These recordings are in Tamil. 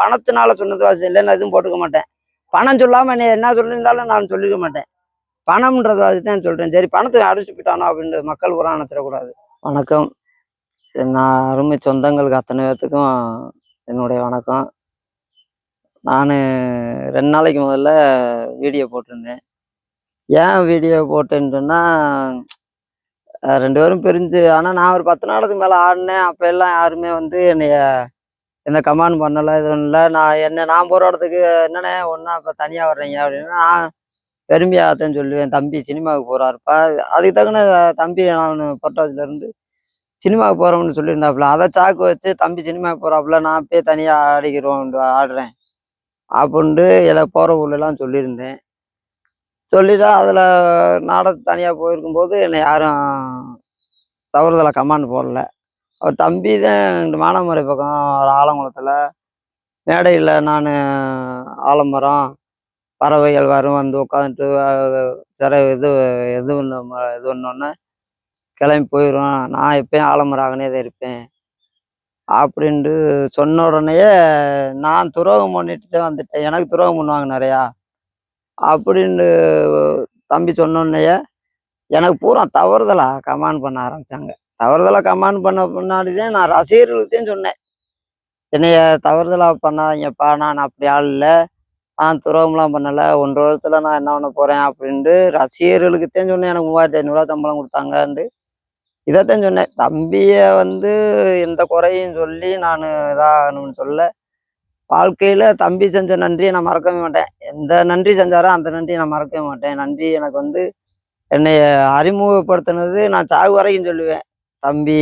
பணத்தினால சொன்னது வாசி இல்லை நான் எதுவும் போட்டுக்க மாட்டேன். பணம் சொல்லாம நீ என்ன சொல்லியிருந்தாலும் நான் சொல்லிக்க மாட்டேன். பணம்ன்றது வாசி தான் சொல்றேன். சரி பணத்தை அடிச்சு போயிட்டானோ அப்படின்னு மக்கள் புறம் அணைச்சிடக்கூடாது வணக்கம். நான் அருமை சொந்தங்களுக்கு அத்தனை பேர்த்துக்கும் என்னுடைய வணக்கம். நான் ரெண்டு நாளைக்கு முதல்ல வீடியோ போட்டிருந்தேன். ஏன் வீடியோ போட்டேன்னு சொன்னால் ரெண்டு பேரும் பிரிஞ்சு ஆனால் நான் ஒரு பத்து நாளுக்கு மேலே ஆடினேன். அப்போ எல்லாம் யாருமே வந்து என்னைய எந்த கமாண்ட் பண்ணலை எதுவும் இல்லை நான் என்ன நான் போகிற இடத்துக்கு என்னண்ணே ஒன்றா இப்போ தனியாக வர்றீங்க அப்படின்னா நான் பெருமையாகத்தான் சொல்லுவேன். தம்பி சினிமாவுக்கு போகிறாருப்பா அதுக்கு தகுந்த தம்பி நான் பொட்டாசிலேருந்து சினிமாவுக்கு போகிறோம்னு சொல்லியிருந்தாப்புல அதை சாக்கு வச்சு தம்பி சினிமாவுக்கு போகிறாப்புல நான் போய் தனியாக ஆடிக்கிறோம் ஆடுறேன் அப்படின்ட்டு எல்லாம் போகிற ஊர்லலாம் சொல்லியிருந்தேன். சொல்லிட்டா அதில் நாடகம் தனியாக போயிருக்கும்போது என்னை யாரும் தவறுதலை கமாண்ட் போடல. அவர் தம்பி தான் இந்த மானாமரை பக்கம் ஒரு ஆலங்குளத்தில். மேடையில் நான் ஆலமரம் பறவைகள் வரும் வந்து உட்காந்துட்டு சிற இது எது ஒன்று ம- இது பண்ணோன்னே கிளம்பி போயிடும் நான் எப்பயும் ஆலமரம் ஆகனே தான் இருப்பேன். அப்படின்ட்டு சொன்ன உடனேயே நான் துரோகம் பண்ணிட்டு தான் வந்துட்டேன். எனக்கு துரோகம் பண்ணுவாங்க நிறையா. அப்படின்னு தம்பி சொன்னோடனேயே எனக்கு பூரா தவறுதலா கமாண்ட் பண்ண ஆரம்பிச்சாங்க. தவறுதலாக கமாண்ட் பண்ண முன்னாடி தான் நான் ரசிகர்களுக்குத்தையும் சொன்னேன். என்னைய தவறுதலாக பண்ணாதீங்கப்பா நான் அப்படி ஆள் இல்லை. நான் துரோகம்லாம் பண்ணலை. ஒன்றரை வருஷத்துல நான் என்ன பண்ண போகிறேன் அப்படின்ட்டு ரசிகர்களுக்குத்தான் சொன்னேன். எனக்கு மூவாயிரத்தி ஐநூறுரூவா சம்பளம் கொடுத்தாங்கன்ட்டு. இதைத்தான் சொன்னேன். தம்பியை வந்து எந்த குறையும் சொல்லி நான் இதாகணும்னு சொல்ல வாழ்க்கையில் தம்பி செஞ்ச நன்றியை நான் மறக்கவே மாட்டேன். எந்த நன்றி செஞ்சாரோ அந்த நன்றியை நான் மறக்கவே மாட்டேன். நன்றி எனக்கு வந்து என்னை அறிமுகப்படுத்தினது நான் சாகு வரைக்கும் சொல்லுவேன். தம்பி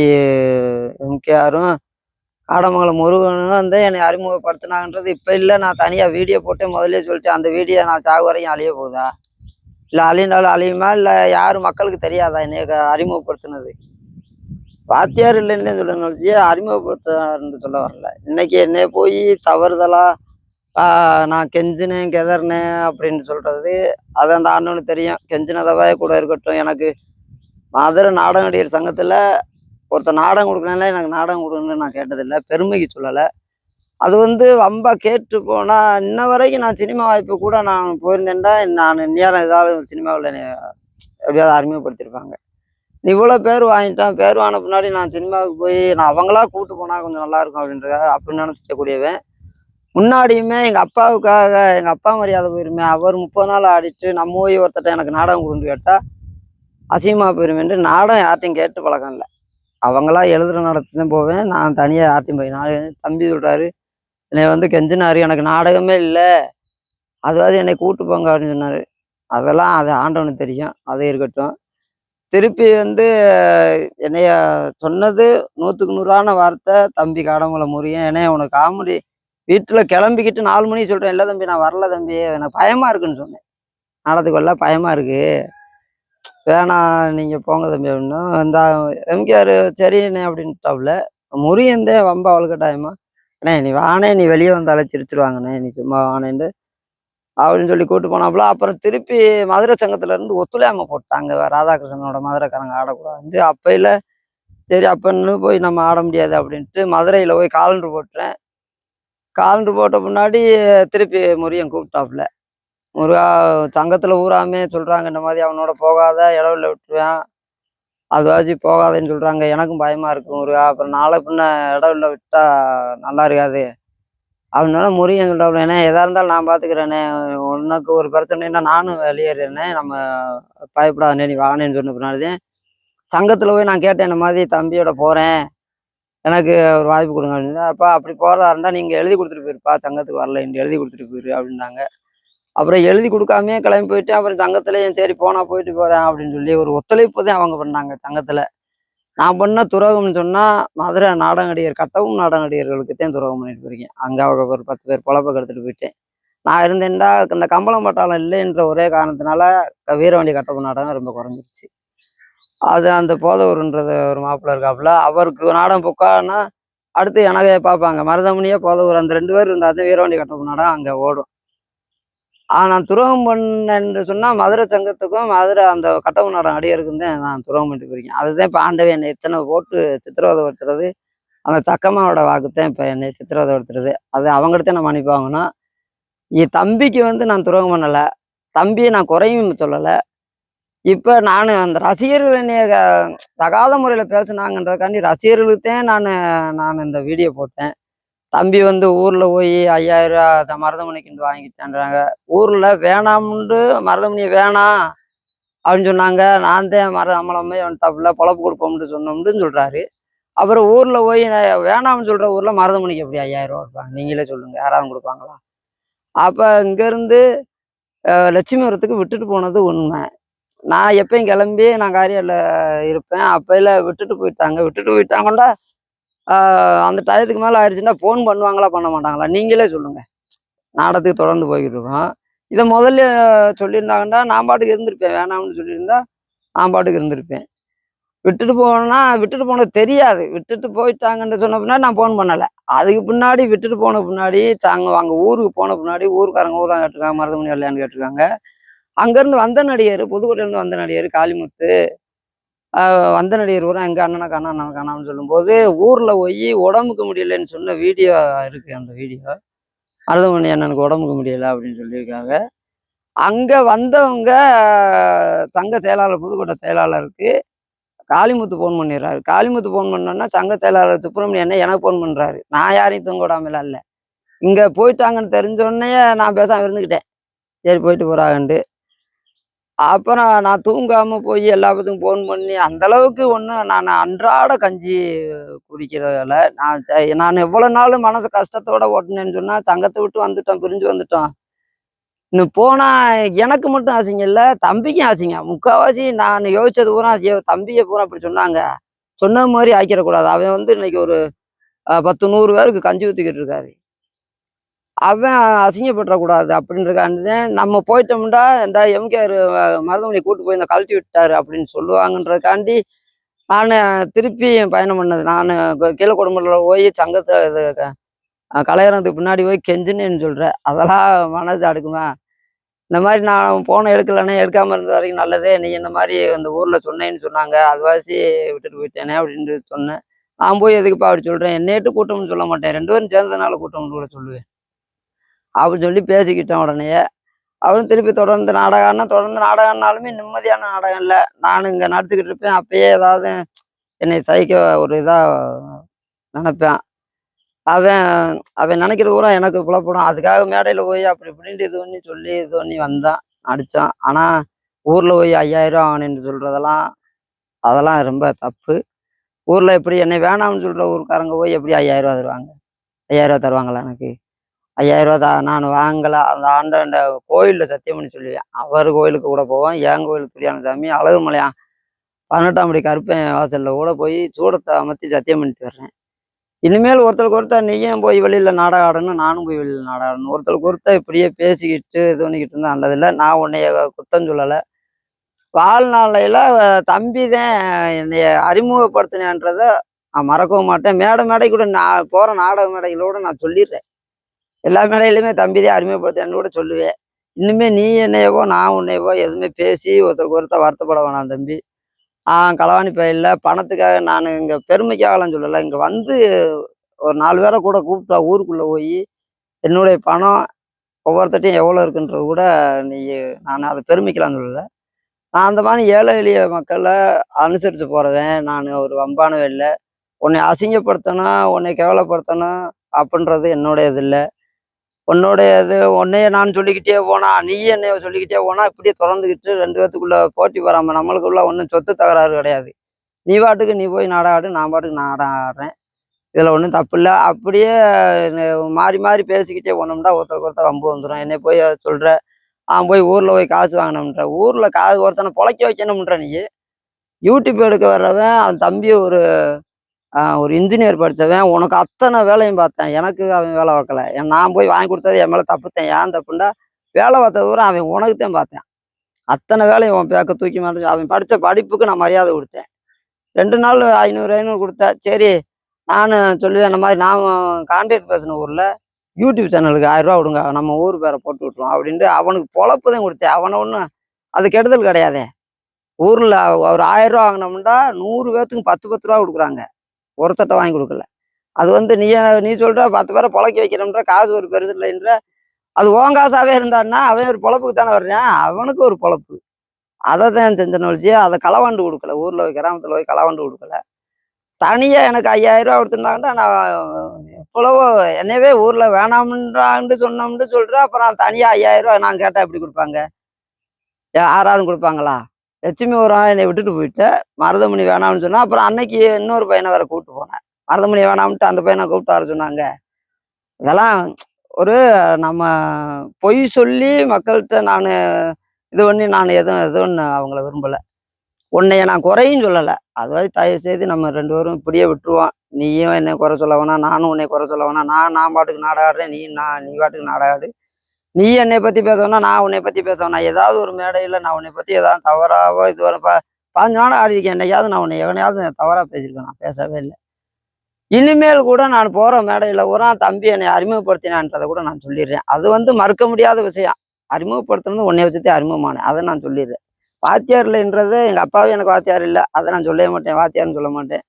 எம்கேஆரும் காடமங்கலம் முருகனும் வந்து என்னை அறிமுகப்படுத்தினாங்கன்றது இப்போ இல்லை. நான் தனியாக வீடியோ போட்டு முதல்ல சொல்லிட்டேன். அந்த வீடியோ நான் சாகு வரையும் அழிய போகுதா? இல்லை அழியினாலும் அழியுமா? இல்லை யாரும் மக்களுக்கு தெரியாதா என்னை க- அறிமுகப்படுத்தினது? வாத்தியார் இல்லைன்னு சொல்ல நினச்சி அறிமுகப்படுத்தாருன்னு சொல்ல வரல. இன்னைக்கு என்னை போய் தவறுதலாக நான் கெஞ்சினேன் கெதறினேன் அப்படின்னு சொல்கிறது அது அந்த அண்ணனுக்கு தெரியும். கெஞ்சினதவே கூட இருக்கட்டும். எனக்கு மதுரை நாடக நடிகர் ஒருத்தர் நாடகம் கொடுக்கணும்னா எனக்கு நாடகம் கொடுக்கணும்னு நான் கேட்டதில்லை. பெருமைக்கு சொல்லலை. அது வந்து ரொம்ப கேட்டு போனால் இன்ன வரைக்கும் நான் சினிமா வாய்ப்பு கூட நான் போயிருந்தேன்டா. நான் நேரம் ஏதாவது சினிமாவில் எப்படியாவது அறிமுகப்படுத்தியிருப்பாங்க. நீ இவ்வளோ பேர் வாங்கிட்டான் பேர் வாங்கின பின்னாடி நான் சினிமாவுக்கு போய் நான் அவங்களா கூப்பிட்டு போனால் கொஞ்சம் நல்லா இருக்கும் அப்படின்றத அப்படின்னு நினச்சிக்கக்கூடியவன். முன்னாடியுமே எங்கள் அப்பாவுக்காக எங்கள் அப்பா மரியாதை போயிருமே அவர் முப்பது நாள் ஆடிட்டு நம்ம போய் ஒருத்தட்ட எனக்கு நாடகம் கொடுன்னு கேட்டால் அசிங்கமாக போயிருமேன்ட்டு நாடகம் யார்ட்டையும் கேட்டு பழக்கம் இல்லை. அவங்களா எழுதுகிற நடத்தி தான் போவேன். நான் தனியாக யார்ட்டையும் போய் நான் தம்பி சொல்கிறாரு என்னை வந்து கெஞ்சினாரு எனக்கு நாடகமே இல்லை. அதாவது என்னை கூட்டு போங்க அப்படின்னு சொன்னார். அதெல்லாம் அது ஆண்டவனுக்கு தெரியும். அது இருக்கட்டும். திருப்பி வந்து என்னைய சொன்னது நூற்றுக்கு நூறான வார்த்தை. தம்பி காடமுல முறியும் ஏன்னா உனக்கு காமெடி வீட்டில் கிளம்பிக்கிட்டு நாலு மணிக்கு சொல்கிறேன் இல்லை தம்பி நான் வரல தம்பி. எனக்கு பயமாக இருக்குன்னு சொன்னேன். நாடகத்துக்கு வரல பயமாக இருக்குது வேணாம் நீங்கள் போங்க தம்பி அப்படின்னா. இந்த எம்கேஆர் சரிண்ணே அப்படின்ட்டாப்புல முறியந்தே வம்ப அவளுக்கட்டாயமா அண்ணே நீ வானே நீ வெளியே வந்தாலே சிரிச்சிருவாங்கண்ணே நீ சும்மா வானேன்ட்டு அப்படின்னு சொல்லி கூட்டு போனாப்புல அப்புறம் திருப்பி மதுரை சங்கத்துல இருந்து ஒத்துழையாம போட்டாங்க. ராதாகிருஷ்ணனோட மதுரைக்காரங்க ஆடக்கூடாது அப்பையில சரி அப்பன்னு போய் நம்ம ஆட முடியாது அப்படின்ட்டு மதுரையில் போய் காலண்டர் போட்டுறேன். காலண்டர் போட்ட முன்னாடி திருப்பி முறியன் கூப்பிட்டாப்புல முருகா சங்கத்தில் ஊராமே சொல்கிறாங்க இந்த மாதிரி அவனோட போகாத இடவுல விட்டுருவேன். அதுவாச்சும் போகாதேன்னு சொல்கிறாங்க எனக்கும் பயமாக இருக்கும் முருகா. அப்புறம் நாளை பின்ன இடவுல விட்டால் நல்லா இருக்காது. அதனால முருகன் சொல்றாப்புல ஏன்னா எதாக இருந்தாலும் நான் பார்த்துக்கிறேனே உனக்கு ஒரு பிரச்சனைன்னா நானும் வெளியேறேனே. நம்ம பயப்படாதே நீ வானேன்னு சொன்ன பின்னாடி சங்கத்தில் போய் நான் கேட்டேன் இந்த மாதிரி தம்பியோட போகிறேன் எனக்கு ஒரு வாய்ப்பு கொடுங்க. அப்படின்னா அப்பா அப்படி போகிறதா இருந்தால் நீங்கள் எழுதி கொடுத்துட்டு போயிருப்பா. சங்கத்துக்கு வரல இங்க எழுதி கொடுத்துட்டு போயிரு. அப்படின்னாங்க. அப்புறம் எழுதி கொடுக்காமயே கிளம்பி போயிட்டு அப்புறம் சங்கத்துலயும் சரி போனா போயிட்டு போறேன் அப்படின்னு சொல்லி ஒரு ஒத்துழைப்பு தான் அவங்க பண்ணாங்க சங்கத்துல நான் பண்ண துரோகம்னு சொன்னா மதுரை நாடக நடிகர் கட்டவும் நாடக நடிகர்களுக்கு தான் துரோகம் பண்ணிட்டு போயிருக்கேன். அங்கே அவங்க ஒரு பத்து பேர் பொழப்ப கெடுத்துட்டு போயிட்டேன் நான் இருந்தேன்டா இந்த கம்பளம் பட்டாளம் இல்லைன்ற ஒரே காரணத்தினால வீரவண்டி கட்டவும் நாடகம் ரொம்ப குறைஞ்சிருச்சு. அது அந்த போதவருன்றது ஒரு மாப்பிள்ள இருக்காப்புல அவருக்கு நாடகம் புக்கானா அடுத்து எனக்கே பார்ப்பாங்க. மருதமணியே போதவூர் அந்த ரெண்டு பேர் இருந்தால் தான் வீரவண்டி கட்டப்பு நாடகம் அங்கே ஓடும். நான் துரோகம் பண்ணேன்னு சொன்னால் மதுரை சங்கத்துக்கும் மதுரை அந்த கட்டவு நாடகம் அடியருக்கும் தான் நான் துரோகம் பண்ணிட்டு போயிருக்கேன். அதுதான் இப்போ ஆண்டவே என்னை எத்தனை போட்டு சித்திரவதை படுத்துறது அந்த சக்கம்மாவோட வாக்குத்தான் இப்போ என்னை சித்திரவதைப்படுத்துறது. அது அவங்கள்ட்ட நான் மன்னிப்பாங்கன்னா என் தம்பிக்கு வந்து நான் துரோகம் பண்ணலை. தம்பியை நான் குறையும் சொல்லலை. இப்போ நான் அந்த ரசிகர்கள் என்னைய க- தகாத முறையில் பேசுனாங்கன்றதுக்காண்டி ரசிகர்களுக்கு தான் நான் நான் இந்த வீடியோ போட்டேன். தம்பி வந்து ஊரில் போய் ஐயாயிரம் ரூபா த- மருதமணிக்கு வாங்கிட்டேன்றாங்க ஊரில் வேணாம்னு மருதமணியை வேணாம் அப்படின்னு சொன்னாங்க. நான் தான் மர அமலமே வந்துட்டாப்புல பொழப்பு கொடுப்போம்னு சொன்னோம்னு சொல்கிறாரு அப்புறம் ஊரில் போய் நான் வேணாம்னு சொல்கிற ஊரில் மருதமணிக்கு எப்படி ஐயாயிரம் ரூபா இருப்பாங்க நீங்களே சொல்லுங்கள் யாராவது கொடுப்பாங்களா? அப்போ இங்கேருந்து லட்சுமிபுரத்துக்கு விட்டுட்டு போனது உண்மை. நான் எப்பயும் கிளம்பி நான் காரியால இருப்பேன். அப்பையில விட்டுட்டு போயிட்டாங்க. விட்டுட்டு போயிட்டாங்கண்டா அந்த டயத்துக்கு மேலே ஆயிடுச்சுன்னா ஃபோன் பண்ணுவாங்களா பண்ண மாட்டாங்களா? நீங்களே சொல்லுங்கள் நாடகத்துக்கு தொடர்ந்து போய்கிட்டு இருக்கோம் இதை முதல்ல சொல்லியிருந்தாங்கன்னா நான் பாட்டுக்கு இருந்திருப்பேன். வேணாம்னு சொல்லியிருந்தா நான் பாட்டுக்கு இருந்திருப்பேன். விட்டுட்டு போனோம்னா விட்டுட்டு போனது தெரியாது. விட்டுட்டு போயிட்டாங்கன்னு சொன்ன பின்னாடி நான் ஃபோன் பண்ணலை. அதுக்கு பின்னாடி விட்டுட்டு போன பின்னாடி தாங்க அங்கே ஊருக்கு போன பின்னாடி ஊருக்காரங்க ஊராக கேட்டிருக்காங்க மருதமணி வரலையான்னு கேட்டிருக்காங்க. அங்கேருந்து வந்த நடிகர் புதுக்கோட்டையிலேருந்து வந்த நடிகர் காளிமுத்து வந்த நடிகர் கூட எங்கள் அண்ணனை அண்ணன் அண்ணனை அண்ணான்னு சொல்லும்போது ஊரில் போய் உடம்புக்கு முடியலன்னு சொன்ன வீடியோ இருக்குது அந்த வீடியோ. மருதமணி அண்ணனுக்கு உடம்புக்கு முடியலை அப்படின்னு சொல்லியிருக்காங்க. அங்கே வந்தவங்க சங்க செயலாளர் புதுக்கோட்டை செயலாளருக்கு காளிமுத்து ஃபோன் பண்ணிடுறாரு. காளிமுத்து ஃபோன் பண்ணோன்னா சங்க செயலாளர் சுப்பிரமணியம் அண்ணன் எனக்கு ஃபோன் பண்ணுறாரு நான் யாரையும் தூங்க விடாமல் இல்லை. இங்கே போயிட்டாங்கன்னு தெரிஞ்சோடனே நான் பேசாமல் இருந்துக்கிட்டேன் சரி போயிட்டு போறாங்கன்ட்டு. அப்புறம் நான் தூங்காமல் போய் எல்லாத்துக்கும் ஃபோன் பண்ணி அந்த அளவுக்கு ஒன்றும் நான் அன்றாட கஞ்சி குடிக்கிறதில்ல நான் நான் எவ்வளோ நாள் மனசு கஷ்டத்தோட ஓட்டினேன்னு சொன்னால் சங்கத்தை விட்டு வந்துட்டோம் பிரிஞ்சு வந்துட்டோம். இன்னும் போனால் எனக்கு மட்டும் ஆசைங்க இல்லை தம்பிக்கும் ஆசைங்க. முக்கால்வாசி நான் யோசிச்சது பூரா தம்பியை பூரா அப்படி சொன்னாங்க. சொன்ன மாதிரி ஆக்கிடக்கூடாது. அவன் வந்து இன்னைக்கு ஒரு பத்து நூறு பேருக்கு கஞ்சி ஊற்றிக்கிட்டு இருக்காரு. அவன் அசிங்கப்பட்டுறக்கூடாது அப்படின்றக்காண்டி நம்ம போயிட்டோம்டா இந்த எம்கேஆர் மருதமணி கூட்டு போய் இந்த கழட்டி விட்டாரு அப்படின்னு சொல்லுவாங்கன்றதுக்காண்டி நான் திருப்பி பயணம் பண்ணது. நான் கீழே குடும்பத்தில் போய் சங்கத்தை இது க- கலையறதுக்கு பின்னாடி போய் கெஞ்சினேன்னு சொல்கிறேன் அதெல்லாம் மனசு அடுக்குமா? இந்த மாதிரி நான் போனை எடுக்கலைன்னா எடுக்காமல் இருந்த வரைக்கும் நல்லதே நீ இந்த மாதிரி அந்த ஊரில் சொன்னேன்னு சொன்னாங்க அதுவாசி விட்டுட்டு போயிட்டேனே அப்படின்ட்டு சொன்னேன். நான் போய் எதுக்குப்பா அப்படி சொல்கிறேன் என்னேட்டு கூட்டம்னு சொல்ல மாட்டேன். ரெண்டு பேரும் சேர்ந்ததுனால கூட்டம்னு கூட சொல்லுவேன். அப்படின்னு சொல்லி பேசிக்கிட்டோம் உடனே. அவரும் திருப்பி தொடர்ந்து நாடகம்னா தொடர்ந்து நாடகம்னாலுமே நிம்மதியான நாடகம் இல்லை. நான் இங்கே நடிச்சுக்கிட்டு இருப்பேன். அப்பயே ஏதாவது என்னை சகிக்க ஒரு இதாக நினைப்பேன். அவன் அவன் நினைக்கிறது பூரா எனக்கு புலப்படும். அதுக்காக மேடையில் போய் அப்படி இப்படின்ட்டு இது பண்ணி சொல்லி இது பண்ணி வந்தான். நடித்தான் ஆனால் ஊரில் போய் ஐயாயிரம் ஆகணுன்னு சொல்கிறதெல்லாம் அதெல்லாம் ரொம்ப தப்பு. ஊரில் எப்படி என்னை வேணாம்னு சொல்கிற ஊருக்காரங்க போய் எப்படி ஐயாயிரம் ரூபா தருவாங்க? ஐயாயிரம் ரூபா தருவாங்களா எனக்கு? ஐயாயிரம் ரூபா தான் நான் வாங்கலை. அந்த ஆண்டாண்ட கோயிலில் சத்தியம் பண்ணி சொல்லுவேன். அவர் கோயிலுக்கு கூட போவேன் என் கோயிலுக்கு பிரியாணி சாமி அழகுமலையா பதினெட்டாம் படி கருப்பேன் வாசலில் கூட போய் சூடத்தை அமர்த்தி சத்தியம் பண்ணிட்டு வர்றேன். இனிமேல் ஒருத்தருக்கு ஒருத்தர் நீயும் போய் வெளியில் நாடகம் ஆடணும் நானும் போய் வெளியில் நாடகம் ஆடணும். ஒருத்தருக்கு ஒருத்தர் இப்படியே பேசிக்கிட்டு இது பண்ணிக்கிட்டு இருந்தால் நல்லதில்லை. நான் உன்னைய குத்தம் சொல்லலை. வாழ்நாளையில் தம்பி தான் என்னைய அறிமுகப்படுத்தினேன்றதை நான் மறக்கவும் மாட்டேன். மேடை மேடை கூட நான் போகிற நாடக மேடைகளோடு நான் சொல்லிடுறேன். எல்லா மேடையிலுமே தம்பி தான் அறிமுகப்படுத்தினு கூட சொல்லுவேன் இன்னுமே நீ என்னையவோ நான் உன்னையவோ எதுவுமே பேசி ஒருத்தருக்கு ஒருத்தர் வருத்தப்பட வேணாம் தம்பி. ஆ களவாணி பயில பணத்துக்காக நான் இங்கே பெருமைக்காகலாம் சொல்லலை. இங்கே வந்து ஒரு நாலு பேரை கூட கூப்பிட்டா ஊருக்குள்ளே போய் என்னுடைய பணம் ஒவ்வொருத்தட்டையும் எவ்வளோ இருக்குன்றது கூட நீ நான் அதை பெருமைக்கலாம் சொல்லலை. நான் அந்த மாதிரி ஏழை எளிய மக்களை அனுசரித்து போகிறவன் நான் ஒரு வம்பானவே இல்லை. உன்னை அசிங்கப்படுத்தணும் உன்னை கேவலப்படுத்தணும் அப்படின்றது என்னுடைய இது இல்லை. உன்னோடைய இது உன்னைய நான் சொல்லிக்கிட்டே போனா நீ என்னைய சொல்லிக்கிட்டே போனா இப்படியே தொடர்ந்துக்கிட்டு ரெண்டு பேத்துக்குள்ள போட்டி வராம நம்மளுக்குள்ள ஒன்றும் சொத்து தகராறு கிடையாது. நீ பாட்டுக்கு நீ போய் நாடாடு ஆடு நான் பாட்டுக்கு நாடகம் ஆடுறேன். இதில் ஒன்றும் தப்பு இல்லை. அப்படியே மாறி மாறி பேசிக்கிட்டே போனோம்னா ஒருத்தருக்கு ஒருத்தர் வம்பு வந்துடும் என்னை போய் சொல்கிற அவன் போய் ஊரில் போய் காசு வாங்கினோம்ன்ற ஊரில் காசு ஒருத்தனை பொழைக்க வைக்கணும்ன்ற நீ யூடியூப் எடுக்க வர்றவன் அவன் தம்பி ஒரு ஒரு இன்ஜினியர் படித்தவன் உனக்கு அத்தனை வேலையும் பார்த்தேன். எனக்கு அவன் வேலை வைக்கல. ஏன் நான் போய் வாங்கி கொடுத்தது என் மேலே தப்புத்தேன். ஏன் தப்புண்டா வேலை பார்த்தது கூட அவன் உனக்கு தான் பார்த்தேன். அத்தனை வேலையும் அவன் பேக்க தூக்கி மாட்டேன் அவன் படித்த படிப்புக்கு நான் மரியாதை கொடுத்தேன். ரெண்டு நாள் ஐநூறு ஐநூறு கொடுத்தேன். சரி நான் சொல்லுவேன் இந்த மாதிரி நான் கான்ட்ராக்ட் பேசின ஊரில் யூடியூப் சேனலுக்கு ஆயிரம் விடுங்க. நம்ம ஊர் பேரை போட்டு விட்ருவோம் அப்படின்ட்டு அவனுக்கு பொழப்பு தான் கொடுத்தேன். அவனை ஒன்றும் அது கெடுதல் கிடையாதே. ஊரில் ஒரு ஆயிரரூவா வாங்கினோம்னா நூறு பேர்த்துக்கு பத்து பத்து ரூபா கொடுக்குறாங்க. ஒருத்தட்ட வாங்கி கொடுக்கல. அது வந்து நீ நீ சொல்கிற பத்து பேரை பொழைக்க வைக்கிறோம்ன்ற காசு ஒரு பெருசு இல்லைன்ற அது ஓன் காசாவே இருந்தான்னா அவன் ஒரு பொழப்புக்கு தானே வர்றான். அவனுக்கு ஒரு பொழப்பு. அதை தான் செஞ்சன வச்சு அதை களவாண்டு கொடுக்கல. ஊரில் போய் கிராமத்தில் போய் களவாண்டு கொடுக்கல. தனியாக எனக்கு ஐயாயிரம் கொடுத்துருந்தாங்கன்னா நான் எவ்வளவோ என்னவே ஊரில் வேணாம்ன்றான்னு சொன்னோம்னு சொல்கிறேன் அப்புறம் தனியாக ஐயாயிரம் நான் கேட்டால் எப்படி கொடுப்பாங்க? யாராவது கொடுப்பாங்களா? லட்சுமி ஒரு ஆள் என்னை விட்டுட்டு போயிட்டு. மருதமணி வேணாம்னு சொன்னா அப்புறம் அன்னைக்கு இன்னொரு பையனை வேற கூப்பிட்டு போனேன். மருதமணி வேணாம்ட்டு அந்த பையனை கூப்பிட்டு வர சொன்னாங்க. இதெல்லாம் ஒரு நம்ம பொய் சொல்லி மக்கள்கிட்ட நான் இது பண்ணி நான் எதுவும் எதுவும் அவங்கள விரும்பலை. உன்னைய நான் குறையும் சொல்லலை. அதுவாது தயவு செய்து நம்ம ரெண்டு பேரும் இப்படியே விட்டுருவோம். நீயும் என்னை குறை சொல்ல வேணாம் நானும் உன்னை குறை சொல்ல வேணாம். நான் நான் பாட்டுக்கு நாடகாடுறேன் நீ நான் நீ பாட்டுக்கு நாடகாடு நீ என்னை பற்றி பேசணும்னா நான் உன்னை பற்றி பேச ஏதாவது ஒரு மேடையில் நான் உன்னை பற்றி ஏதாவது தவறாவோ இதுவரை பா பாஞ்சு நாள் ஆடிருக்கேன் என்னையாவது நான் உன்னை எவனையாவது தவறாக பேசியிருக்கேன். நான் பேசவே இல்லை. இனிமேல் கூட நான் போகிற மேடையில் பூரா தம்பி என்னை அறிமுகப்படுத்தினான்றதை கூட நான் சொல்லிடுறேன். அது வந்து மறுக்க முடியாத விஷயம். அறிமுகப்படுத்துனது உன்னை வச்சுதான் அறிமுகமானேன். அதை நான் சொல்லிடுறேன். வாத்தியார் இல்லைன்றது எங்கள் அப்பாவே எனக்கு வாத்தியார் இல்லை. அதை நான் சொல்லவே மாட்டேன். வாத்தியார்னு சொல்ல மாட்டேன்.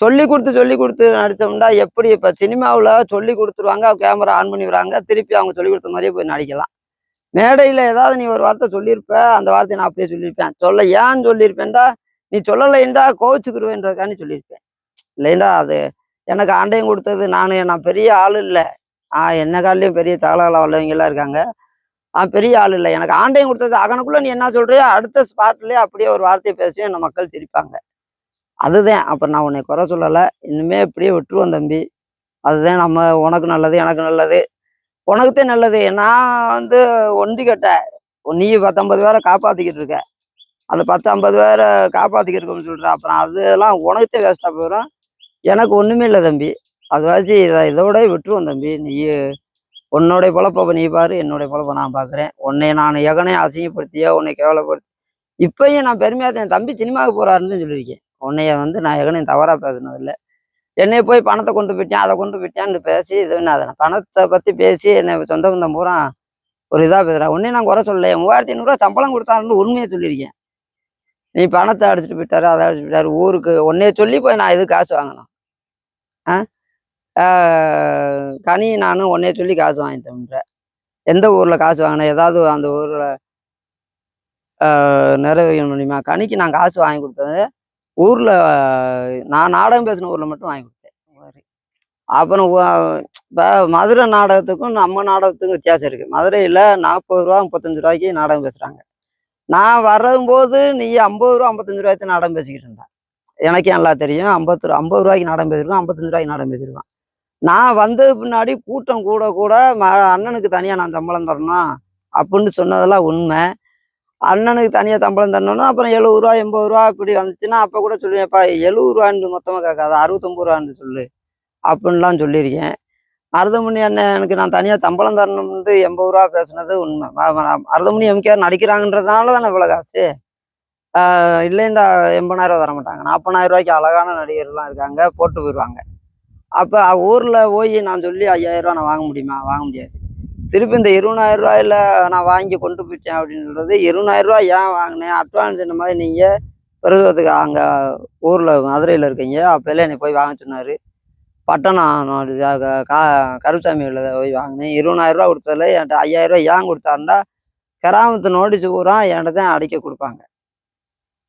சொல்லி கொடுத்து சொல்லி கொடுத்து நடிச்சோம்னா எப்படி இப்போ சினிமாவில் சொல்லி கொடுத்துருவாங்க கேமரா ஆன் பண்ணி விடுறாங்க திருப்பி அவங்க சொல்லி கொடுத்த மாதிரியே போய் நடிக்கலாம். மேடையில் ஏதாவது நீ ஒரு வார்த்தை சொல்லியிருப்ப அந்த வார்த்தையை நான் அப்படியே சொல்லியிருப்பேன். சொல்ல ஏன்னு சொல்லியிருப்பேன்டா? நீ சொல்லலைண்டா கோவிச்சுக்குருவேன்றதுக்காண்டி சொல்லியிருப்பேன். இல்லைண்டா அது எனக்கு ஆண்டையும் கொடுத்தது நான் நான் பெரிய ஆள் இல்லை. ஆஹ் என்ன காலையும் பெரிய சகலகலா வல்லவங்கெல்லாம் இருக்காங்க. நான் பெரிய ஆள் இல்லை. எனக்கு ஆண்டையும் கொடுத்தது அகனுக்குள்ள நீ என்ன சொல்றியோ அடுத்த ஸ்பாட்லேயே அப்படியே ஒரு வார்த்தையை பேசியும் என்னை மக்கள் சிரிப்பாங்க. அதுதான். அப்புறம் நான் உன்னை குறை சொல்லலை. இனிமே இப்படியே விட்டுருவோம் தம்பி. அதுதான் நம்ம உனக்கு நல்லது எனக்கு நல்லது. உனக்குத்தே நல்லது. நான் வந்து ஒண்டி கேட்டேன் நீ பத்தொன்பது பேரை காப்பாற்றிக்கிட்டு இருக்க. அந்த பத்து ஐம்பது பேரை காப்பாற்றிக்கிட்டு இருக்கோம்னு சொல்ற அப்புறம் அதெல்லாம் உனக்குத்தே வேஸ்ட்டாக போயிடும் எனக்கு ஒன்றுமே இல்லை தம்பி. அதுவாச்சு இதை இதோட விட்டுருவோம் தம்பி. நீ உன்னோடைய பொழப்ப நீ பாரு. என்னுடைய பொழப்ப நான் பார்க்குறேன் உன்னை நான் எகனே அசிங்கப்படுத்தியோ? உன்னை கேவலப்படுத்தி. இப்பயும் நான் பெருமையாக என் தம்பி சினிமாவுக்கு போகிறாருன்னு சொல்லியிருக்கேன். உன்னைய வந்து நான் எகனையும் தவறாக பேசினது இல்லை என்னை போய் பணத்தை கொண்டு போயிட்டேன் அதை கொண்டு போயிட்டேன்னு பேசி இது பண்ணாத பணத்தை பற்றி பேசி என்னை சொந்த பந்தம் பூரா ஒரு இதாக பேசுகிறா உடனே நான் குறை சொல்லலை மூவாயிரத்தி ஐநூறுரூவா சம்பளம் கொடுத்தாருன்னு உண்மையை சொல்லியிருக்கேன். நீ பணத்தை அடிச்சிட்டு போயிட்டாரு அதை அடிச்சுட்டு போயிட்டாரு ஊருக்கு உன்னைய சொல்லி போய் நான் எது காசு வாங்கணும் ஆ? கனி நானும் உன்னைய சொல்லி காசு வாங்கிட்டேன்ற எந்த ஊரில் காசு வாங்கினேன்? ஏதாவது அந்த ஊரில் நிறைவேற முடியுமா கனிக்கு நான் காசு வாங்கி கொடுத்தது ஊரில் நான் நாடகம் பேசின ஊரில் மட்டும் வாங்கி கொடுத்தேன். அப்புறம் இப்போ மதுரை நாடகத்துக்கும் நம்ம நாடகத்துக்கும் வித்தியாசம் இருக்குது மதுரையில் நாற்பது ரூபா முப்பத்தஞ்சு ரூபாய்க்கு நாடகம் பேசுகிறாங்க நான் வரும்போது நீ ஐம்பது ரூபா ஐம்பத்தஞ்சு ரூபாய்க்கு நாடகம் பேசிக்கிட்டு இருந்தா. எனக்கே நல்லா தெரியும். ஐம்பத்து ரூபா ஐம்பது ரூபாய்க்கு நாடகம் பேசியிருக்கோம் ஐம்பத்தஞ்சு ரூபாய்க்கு நாடகம் பேசியிருக்கான் நான் வந்தது பின்னாடி கூட்டம் கூட கூட ம அண்ணனுக்கு தனியாக நான் சம்பளம் தரணும் அப்படின்னு சொன்னதெல்லாம் உண்மை. அண்ணனுக்கு தனியாக சம்பளம் தரணும்னா அப்புறம் எழுபது ரூபா எண்பது ரூபா இப்படி வந்துச்சுன்னா அப்போ கூட சொல்லுவேன்ப்பா எழுபது ரூபான்னு மொத்தமாக கேட்காத அறுபத்தொம்பது ரூபான்னு சொல்லு அப்படின்லாம் சொல்லியிருக்கேன். மருதமணி அண்ணன் எனக்கு நான் தனியாக சம்பளம் தரணும்னு எண்பது ரூபா பேசுனது உண்மை. ம- எம்கேஆர் நடிக்கிறாங்கன்றதுனால தானே இவ்வளோ காசு. இல்லைண்டா எண்பதாயிரம் தர மாட்டாங்க நாற்பதாயிரம் ரூபாய்க்கு அழகான நடிகர்லாம் இருக்காங்க போட்டு போயிடுவாங்க. அப்போ ஊரில் போய் நான் சொல்லி ஐயாயிரம் ரூபா நான் வாங்க முடியுமா? வாங்க முடியாது. திருப்பி இந்த இருபதாயிரம் ரூபாயில நான் வாங்கி கொண்டு போயிட்டேன் அப்படின்னு சொல்றது இருபதாயிரம் ரூபாய் ஏன் வாங்கினேன் அட்வான்ஸ் இந்த மாதிரி நீங்கள் பிரசவத்துக்கு அங்கே ஊரில் மதுரையில் இருக்கீங்க அப்போல்லாம் என்னை போய் வாங்க சொன்னார். பட்டணம் நோட்டு கா போய் வாங்கினேன். இருபதாயிரம் ரூபா கொடுத்ததுல என்கிட்ட ஐயாயிரம் ரூபாய் ஏன் கொடுத்தாருந்தா கிராமத்து நோட்டீஸ் பூரா என்கிட்ட தான் அடிக்க கொடுப்பாங்க.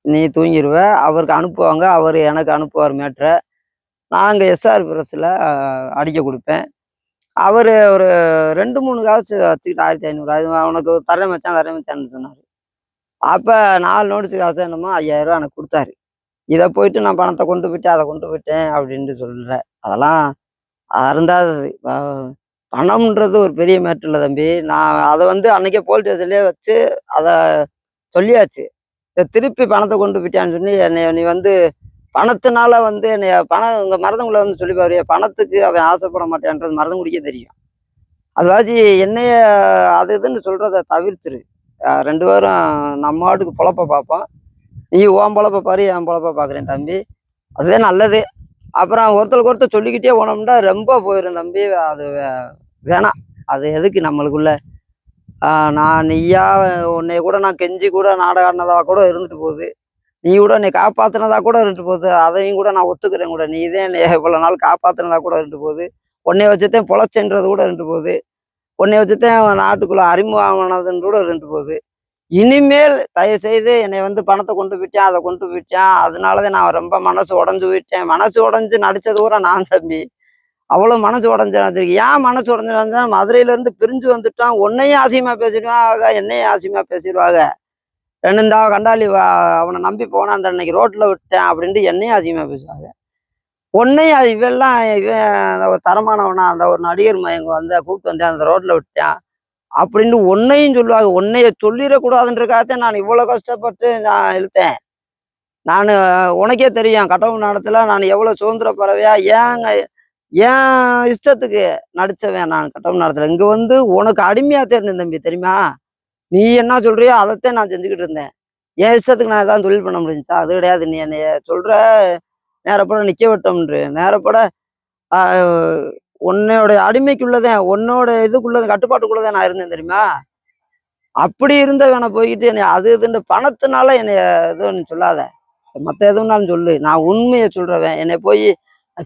நீ தூங்கிடுவ அவருக்கு அனுப்புவாங்க அவர் எனக்கு அனுப்புவார் மேட்ரை நாங்கள் எஸ்ஆர் பிரஸில் அடிக்க கொடுப்பேன். அவர் ஒரு ரெண்டு மூணு காசு வச்சுக்கிட்டு ஆயிரத்தி ஐநூறு. அது உனக்கு தரேன் மச்சான் தரேன் மச்சான்னு சொன்னார். அப்போ நாலு நோட்டீஸ் காசு என்னமோ ஐயாயிரம் ரூபா எனக்கு கொடுத்தாரு. இதை போயிட்டு நான் பணத்தை கொண்டு போயிட்டேன் அதை கொண்டு போயிட்டேன் அப்படின்ட்டு சொல்கிறேன் அதெல்லாம் அருந்தாதது. பணம்ன்றது ஒரு பெரிய மேட்ரு இல்லை தம்பி. நான் அதை வந்து அன்னைக்கே போலீஸ் ஸ்டேஷன்லேயே வச்சு அதை சொல்லியாச்சு. இதை திருப்பி பணத்தை கொண்டு போயிட்டான்னு சொல்லி என்னை நீ வந்து பணத்தினால வந்து என்னைய பணம் உங்கள் மருதங்குள்ள வந்து சொல்லி பாரு பணத்துக்கு அவன் ஆசைப்பட மாட்டேன்றது மருதங்குடிக்கே தெரியும். அதுவாச்சு என்னைய அது இதுன்னு சொல்கிறத தவிர்த்துரு. ரெண்டு பேரும் நம்ம ஆட்டுக்கு பொழப்ப பார்ப்போம் நீ உன் பொழப்ப பாரு என் பொழப்ப பார்க்குறேன் தம்பி. அதுவே நல்லது. அப்புறம் ஒருத்தருக்கு ஒருத்தர் சொல்லிக்கிட்டே போனோம்னா ரொம்ப போயிடும் தம்பி. அது வேணாம். அது எதுக்கு நம்மளுக்குள்ள? நான் நீயா உன்னைய கூட நான் கெஞ்சி கூட நாடகம் ஆடினதா கூட இருந்துட்டு போகுது. நீ கூட என்னை காப்பாத்தினதா கூட இருந்துட்டு போகுது. அதையும் கூட நான் ஒத்துக்கிறேன் கூட. நீ இதே என்னை நாள் காப்பாத்தினதா கூட இருந்துட்டு போகுது. உன்னை வச்சுதான் பொழைச்சென்றது கூட இருந்துட்டு போகுது. உன்னை வச்சுதான் நாட்டுக்குள்ள அறிமுகமானதுன்னு கூட இருந்துட்டு போகுது. இனிமேல் தயவு செய்து என்னை வந்து பணத்தை கொண்டு போயிட்டேன் அதை கொண்டு போயிட்டேன். அதனாலதான் நான் ரொம்ப மனசு உடஞ்சு போயிட்டேன். மனசு உடஞ்சு நடிச்சது கூட நான் தம்பி. அவ்வளோ மனசு உடஞ்சு நடந்திருக்கு. ஏன் மனசு உடஞ்சு நடந்தா மதுரையிலேருந்து பிரிஞ்சு வந்துட்டான். உன்னையும் ஆசியமாக பேசிடுவாங்க என்னையும் ஆசியமாக பேசிடுவாங்க. ரெண்டுந்தா கண்டாலி வா அவனை நம்பி போனா அந்த அன்னைக்கு ரோட்ல விட்டேன் அப்படின்ட்டு என்னையும் அதிகமா பேசுவாங்க. உன்னையும் அது இவெல்லாம் இவன் அந்த ஒரு தரமானவனா அந்த ஒரு நடிகர் மயங்க வந்து கூப்பிட்டு வந்தேன் அந்த ரோட்ல விட்டேன் அப்படின்னு உன்னையும் சொல்லுவாங்க. உன்னைய சொல்லிடக்கூடாதுன்றக்காகத்தான் நான் இவ்வளவு கஷ்டப்பட்டு நான் இழுத்தேன். நான் உனக்கே தெரியும் கடவுள் நடத்துல நான் எவ்வளவு சுதந்திர பறவையா ஏங்க ஏன் இஷ்டத்துக்கு நடிச்சவன் நான் கடவுள் நடத்துல? இங்க வந்து உனக்கு அடிமையா தெரிஞ்சேன் தம்பி தெரியுமா? நீ என்ன சொல்றியோ அதைத்தான் நான் செஞ்சுக்கிட்டு இருந்தேன். என் இஷ்டத்துக்கு நான் எதாவது தொழில் பண்ண முடிஞ்சுச்சா? அது கிடையாது. நீ என்னைய சொல்ற நேரப்பட நிக்க விட்டோம்ன்று. நேரப்பட உன்னோட அடிமைக்குள்ளதான் உன்னோட இதுக்குள்ளதான் கட்டுப்பாட்டுக்குள்ளதான் நான் இருந்தேன் தெரியுமா? அப்படி இருந்தவனை போய்கிட்டு என்னை அது இதுன்னு பணத்தினால என்னைய எதுவும் சொல்லாத. மற்ற எதுவும்னாலும் சொல்லு. நான் உண்மையை சொல்றவன். என்னை போய்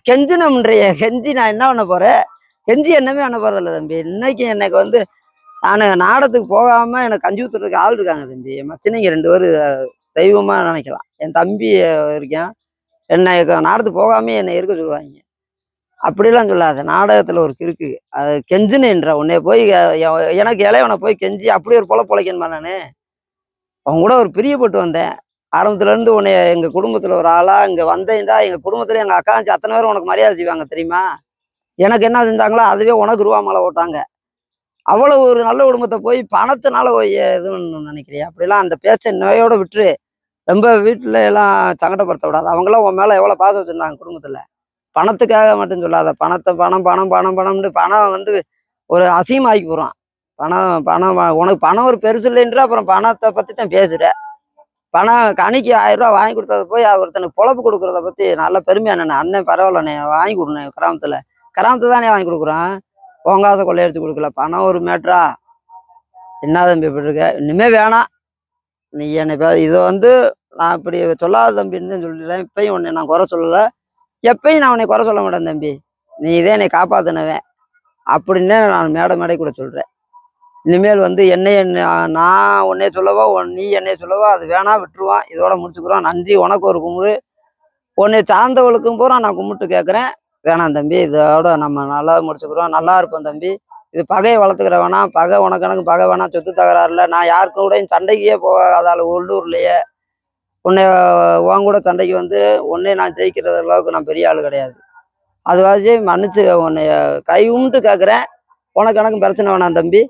கெஞ்சினம்ன்றைய. கெஞ்சி நான் என்ன பண்ண போறேன்? கெஞ்சி என்னமே பண்ண போறதில்ல தம்பி. இன்னைக்கு எனக்கு வந்து நான் நாடத்துக்கு போகாம எனக்கு கஞ்சி ஊத்துறதுக்கு ஆள் இருக்காங்க தம்பி. என் மச்சினைங்க ரெண்டு பேர் தெய்வமாக நினைக்கலாம். என் தம்பி இருக்கேன். என்னை நாடத்துக்கு போகாம என்னை இருக்க சொல்லுவாங்க. அப்படிலாம் சொல்லாத. நாடகத்தில் ஒரு கிறுக்கு. அது கெஞ்சினேன்ற உன்னை போய் எனக்கு இளையவனை போய் கெஞ்சி அப்படி ஒரு பொழ பொழைக்கணுமா நான்? அவங்க கூட ஒரு பிரியப்பட்டு வந்தேன். ஆரம்பத்துல இருந்து உன்னை எங்கள் குடும்பத்தில் ஒரு ஆளாக இங்கே வந்தேன்டா. எங்கள் குடும்பத்துல எங்கள் அக்கா அத்தனை பேரும் உனக்கு மரியாதை செய்வாங்க தெரியுமா? எனக்கு என்ன செஞ்சாங்களோ அதுவே உனக்கு ரூபா மலை ஓட்டாங்க. அவ்வளவு ஒரு நல்ல குடும்பத்தை போய் பணத்தினால போய் எதுவும் நினைக்கிறியா? அப்படிலாம் அந்த பேச்சை நோயோட விட்டுரு. ரொம்ப வீட்டில் எல்லாம் சங்கடப்படுத்த விடாது. அவங்களாம் உன் மேல எவ்வளவு பாசம் வச்சிருந்தாங்க குடும்பத்துல? பணத்துக்காக மட்டும் சொல்லாத. பணத்தை பணம் பணம் பணம் பணம்னு பணம் வந்து ஒரு அசியமாக்கி போறான் பணம் பணம் உனக்கு பணம் ஒரு பெருசு இல்லைன்ற அப்புறம் பணத்தை பத்தி தான் பேசுகிற பணம் கணிக்கு ஆயிரம் ரூபா வாங்கி கொடுத்தத போய் ஒருத்தனுக்கு பொழப்பு கொடுக்குறத பத்தி நல்ல பெருமையா அண்ணன் பரவாயில்லண்ணே வாங்கி கொடுண்ணே கிராமத்துல. கிராமத்தை தானே வாங்கி கொடுக்குறான்? போங்காத கொள்ளையடிச்சு கொடுக்கல. பணம் ஒரு மேட்ரா என்ன தம்பி இப்படி இருக்க? இனிமே வேணாம். நீ என்னை பே இதை வந்து நான் இப்படி சொல்லாத தம்பின்னு தான் சொல்லிடுறேன் இப்பயும் உன்னை நான் குறை சொல்லலை. எப்பயும் நான் உன்னை குறை சொல்ல மாட்டேன் தம்பி. நீ இதே என்னை காப்பாத்தினவன். அப்படின்னு நான் மேடை மேடை கூட சொல்றேன். இனிமேல் வந்து என்னை என்ன நான் உன்னே சொல்லவோ உன் நீ என்னை சொல்லவோ அது வேணா விட்டுருவான். இதோட முடிச்சுக்கிறோம். நன்றி. உனக்கு ஒரு கும்பிடு உன்னை சார்ந்தவளுக்கும் பூரா நான் கும்பிட்டு கேட்குறேன் வேணாம் தம்பி இதோட நம்ம நல்லா முடிச்சுக்கிறோம். நல்லா இருப்போம் தம்பி. இது பகையை வளர்த்துக்கிற வேணாம். பகை உனக்கு எனக்கு பகை வேணாம். சொத்து தகராறுல நான் யாருக்கு கூட சண்டைக்கே போகாதால உள்ளூர்லயே. உன்னை உன் கூட சண்டைக்கு வந்து உன்னை நான் ஜெயிக்கிற அளவுக்கு நான் பெரிய ஆள் கிடையாது. அதுவாச்சு மன்னிச்சு உன்னை கை கும்பிட்டு கேட்குறேன் உனக்கு எனக்கு பிரச்சனை வேணாம் தம்பி.